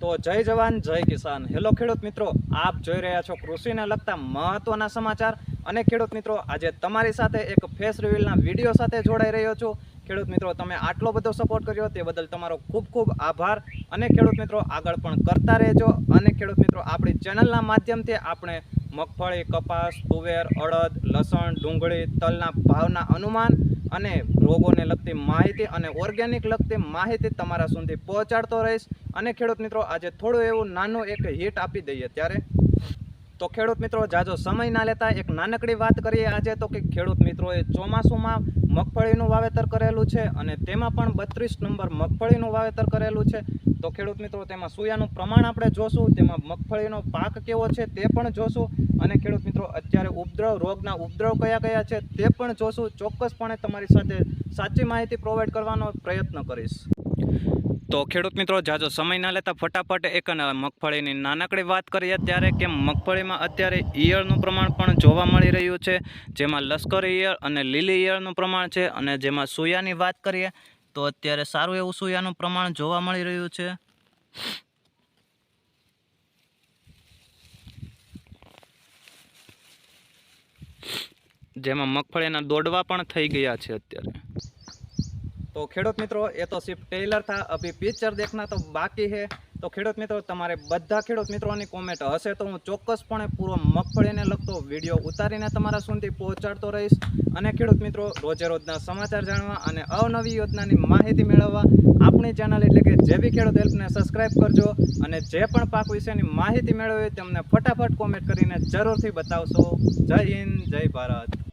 તો જય જવાન, જય કિસાન. હેલો ખેડૂત મિત્રો, આપ જોઈ રહ્યા છો કૃષિને લગતા મહત્વના સમાચાર. અને ખેડૂત મિત્રો, આજે તમારી સાથે એક ફેસ રિવીલના વીડિયો સાથે જોડાઈ રહ્યો છું. ખેડૂત મિત્રો, તમે આટલો બધો સપોર્ટ કર્યો તે બદલ તમારો ખૂબ ખૂબ આભાર. અને ખેડૂત મિત્રો, આગળ પણ કરતા રહેજો. અને ખેડૂત મિત્રો, આપણી ચેનલના માધ્યમથી આપણે મગફળી, કપાસ, તુવેર, અડદ, લસણ, ડુંગળી, તલના ભાવના અનુમાન અને રોગોને લગતી માહિતી અને ઓર્ગેનિક લગતી માહિતી તમારા સુધી પહોંચાડતો રહીશ. અને ખેડૂત મિત્રો, આજે થોડું એવું નાનું એક હિટ આપી દઈએ ત્યારે. તો ખેડૂત મિત્રો, જાજો સમય ના લેતા એક નાનકડી વાત કરીએ આજે. તો કે ખેડૂત મિત્રોએ ચોમાસુમાં મગફળીનું વાવેતર કરેલું છે અને તેમાં પણ બત્રીસ નંબર મગફળીનું વાવેતર કરેલું છે. તો ખેડૂત મિત્રો, તેમાં સોયાનું પ્રમાણ આપણે જોશું, તેમાં મગફળીનો પાક કેવો છે તે પણ જોશું, અને ખેડૂત મિત્રો, અત્યારે ઉપદ્રવ, રોગના ઉપદ્રવ કયા કયા છે તે પણ જોશું. ચોક્કસપણે તમારી સાથે સાચી માહિતી પ્રોવાઈડ કરવાનો પ્રયત્ન કરીશ. તો ખેડૂત મિત્રો જાજો સમય ના લેતા ફટાફટ એક મગફળીની નાનકડી વાત કરીએ ત્યારે કે મગફળીમાં અત્યારે ઈયળનું પ્રમાણ પણ જોવા મળી રહ્યું છે. જેમાં લશ્કરી ઈયળ અને લીલી ઈયળનું પ્રમાણ છે અને જેમાં સોયાની વાત કરીએ તો અત્યારે સારું એવું સોયાનું પ્રમાણ જોવા મળી રહ્યું છે જેમાં મગફળીના દોડવા પણ થઈ ગયા છે અત્યારે તો ખેડૂત મિત્રો એ તો સિર્ફ ટેલર था अभी पिक्चर देखना तो बाकी है તો ખેડૂત મિત્રો, તમારે બધા ખેડૂત મિત્રોની કોમેન્ટ હશે તો હું ચોક્કસપણે પૂરો મગફળીને લગતો વીડિયો ઉતારીને તમારા સુધી પહોંચાડતો રહીશ. અને ખેડૂત મિત્રો રોજે રોજના સમાચાર જાણવા અને અવનવી યોજનાની માહિતી મેળવવા આપણી ચેનલ એટલે કે જે બી ખેડૂત હેલ્પને સબસ્ક્રાઇબ કરજો અને જે પણ પાક વિશેની માહિતી મેળવવી તેમને ફટાફટ કોમેન્ટ કરીને જરૂરથી બતાવશો. જય હિન્દ, જય ભારત.